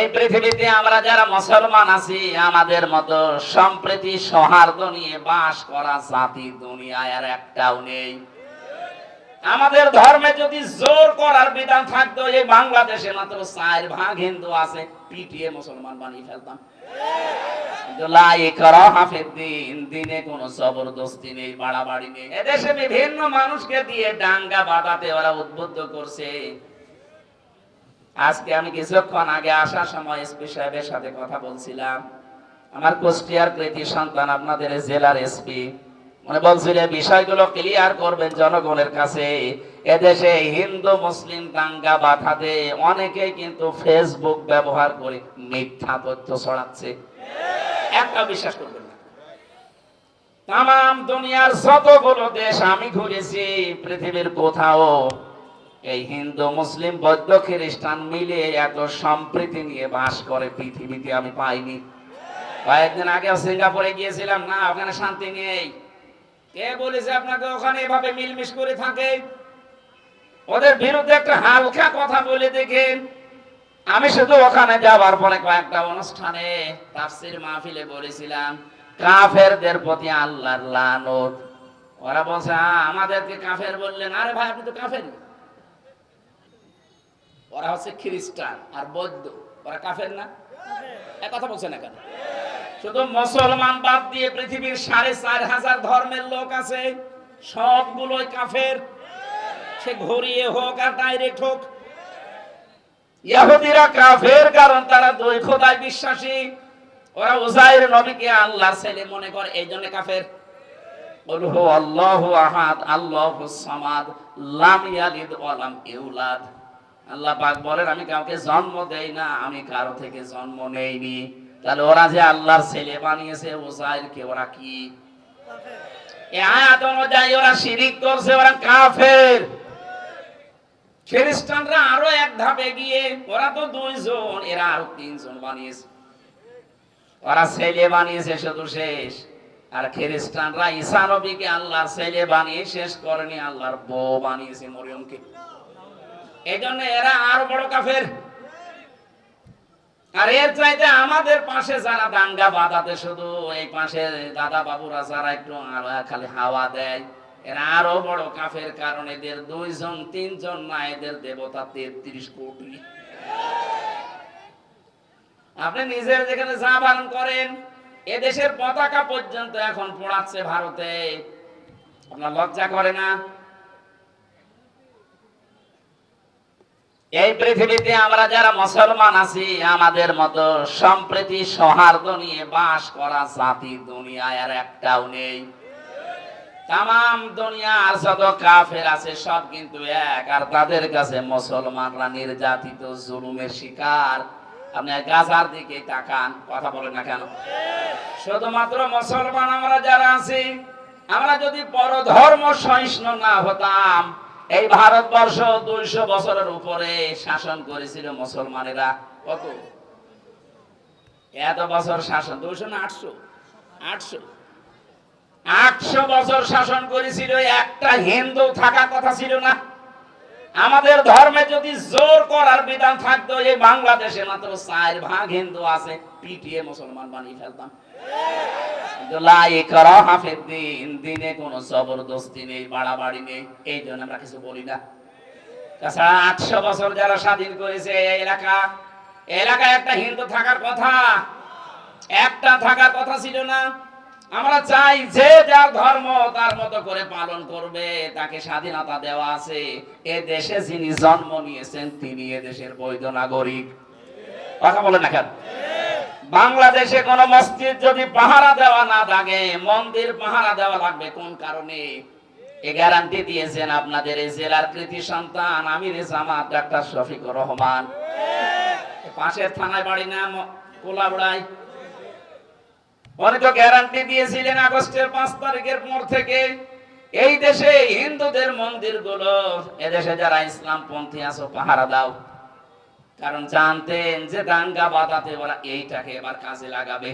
এই পৃথিবীতে আমরা যারা মুসলমান আছি, আমাদের মতো সম্প্রীতি, সৌহার্দ্য নিয়ে বাস করা জাতি দুনিয়ায় আর একটাও নেই। আমাদের ধর্মে যদি জোর করার বিধান থাকতো, এই বাংলাদেশে মাত্র চার ভাগ হিন্দু আছে। পিটিয়ে মুসলমান বানিয়ে ফেলতাম। বিভিন্ন মানুষকে দিয়ে ডাঙ্গা বাঁধাতে ওরা উদ্বুদ্ধ করছে। আজকে আমি কিছুক্ষণ আগে আসার সময় এসপি সাহেবের সাথে কথা বলছিলাম। আমার কুষ্টিয়ার কৃতি সন্তান আপনাদের জেলার এসপি। মানে বলছিল বিষয়গুলো ক্লিয়ার করবেন জনগণের কাছে। এদেশে হিন্দু, মুসলিম দাঙ্গা বাধাতে অনেকেই কিন্তু ফেসবুক ব্যবহার করে মিথ্যা তথ্য ছড়াচ্ছে। একটা বিশ্বাস করবেন তাম দুনিয়ার যতগুলো দেশ আমি ঘুরেছি, পৃথিবীর কোথাও এই হিন্দু মুসলিম বৌদ্ধ খ্রিস্টান মিলে এত সম্প্রীতি নিয়ে বাস করে পৃথিবীতে আমি পাইনি। কয়েকদিন আগে সিঙ্গাপুরে গিয়েছিলাম না ওখানে শান্তি নেই। কে বলেছে আপনাকে ওখানে এভাবে মিলমিশ করে থাকে? ওদের বিরুদ্ধে একটা হালকা কথা বলে দেখেন। আমি শুধু ওখানে যাবার পরে কয়েকটা অনুষ্ঠানে তাফসির মাহফিলে বলেছিলাম কাফেরদের প্রতি আল্লাহর লানত। ওরা বলছে "হ্যাঁ, আমাদেরকে কাফের বললেন। আরে ভাই আপনি তো কাফের ওরা হচ্ছে খ্রিস্টান আর বৌদ্ধ। ওরা কাফের না? এক কথা বলছে না কেন? শুধু মুসলমান বাদ দিয়ে পৃথিবীর সাড়ে চার হাজার ধর্মের লোক আছে সবগুলোই কাফের। সে ঘুরিয়ে হোক আর ডাইরেক্ট হোক। ইহুদিরা কাফের কারণ তারা দুই খোদায় বিশ্বাসী। ওরা উজাইর নবীকে আল্লাহর ছেলে মনে করে এই জন্য কাফের। আল্লাহু আহাদ আল্লাহু সামাদ লাম ইয়ালিদ ওয়া লাম ইউলাদ। আল্লাহ পাক বলেন, আমি কাউকে জন্ম দেই না, আমি কারও থেকে জন্ম নেইনি। তাহলে ওরা যে আল্লাহর ছেলে বানিয়েছে কে, ওরা কি? আয়াত অনুযায়ী ওরা শিরিক করছে, ওরা কাফের। খ্রিস্টানরা আরও এক ধাপে গিয়ে ওরা তো দুইজন, এরা আরও তিনজন বানিয়েছে। ওরা ছেলে বানিয়েছে, শুধু শেষ। আর খ্রিস্টানরা ঈসা নবীকে আল্লাহর ছেলে বানিয়ে শেষ করেনি, আল্লাহর বউ বানিয়েছে মরিয়মকে। এই জন্য এরা আরও বড় কাফের। আর এর চাইতে আমাদের পাশে যারা দাঙ্গা বাঁধাতে শুধু এই পাশে দাদা বাবুরা যারা একটু খালি হাওয়া দেয়, এরা আরও বড় কাফের কারণ এদের দুইজন, তিনজন না, এদের দেবতা তেত্রিশ কোটি। আপনি নিজের যেখানে যা পালন করেন, এদেশের পতাকা পর্যন্ত এখন পোড়াচ্ছে ভারতে। আপনার লজ্জা করে না? এই পৃথিবীতে আমরা যারা মুসলমান আছি, আমাদের মতো সম্প্রীতি সৌহার্দ্য নিয়ে বাস করা জাতি দুনিয়ায় আর একটাও নেই। তাম দুনিয়ার যত কাফের আছে, সব কিন্তু এক। আর তাদের কাছে মুসলমানরা নির্যাতিত, জুলুমের শিকার। আপনি গাজার দিকে তাকান, কথা বলেন না কেন? শুধুমাত্র মুসলমান আমরা যারা আছি, আমরা যদি পরধর্ম সহিষ্ণু না হতাম এই ভারতবর্ষ দুইশো বছরের উপরে শাসন করেছিল মুসলমানেরা। কত? এত বছর শাসন, দুইশো না আটশো? আটশো। আটশো বছর শাসন করেছিল, একটা হিন্দু থাকার কথা ছিল না। আমাদের ধর্মে যদি জোর করার বিধান থাকতো, এই বাংলাদেশে মাত্র চার ভাগ হিন্দু আছে। পিটিয়ে মুসলমান বানিয়ে ফেলতাম। দিনে জবরদস্তি নেই, বাড়াবাড়ি নেই, এই জন্য আমরা কিছু বলি না। তাছাড়া আটশো বছর যারা স্বাধীন করেছে এলাকা, এলাকায় একটা হিন্দু থাকার কথা, একটা থাকার কথা ছিল না। আমরা চাই যে যার ধর্ম তার মতো করে পালন করবে, তাকে স্বাধীনতা দেওয়া আছে। এ দেশে যিনি জন্ম নিয়েছেন, তিনি এ দেশের বৈধ নাগরিক। কথা বলে না কেন? বাংলাদেশে কোন মসজিদ যদি পাহারা দেওয়া না থাকে মন্দির পাহারা দেওয়া লাগবে কোন কারণে? এ গ্যারান্টি দিয়েছেন আপনাদের এই জেলার কৃতি সন্তান আমির জামাত, ডাক্তার শফিকুর রহমান। পাশের থানায় বাড়ি না কোলাবড়াই উনি তো গ্যারান্টি দিয়েছিলেন আগস্টের পাঁচ তারিখের পর থেকে। এই দেশে হিন্দুদের মন্দিরগুলো এদেশে যারা ইসলাম পন্থী আছো, পাহারা দাও। কারণ জানতেন যে দাঙ্গা বাঁধাতে ওরা এইটাকে এবার কাজে লাগাবে।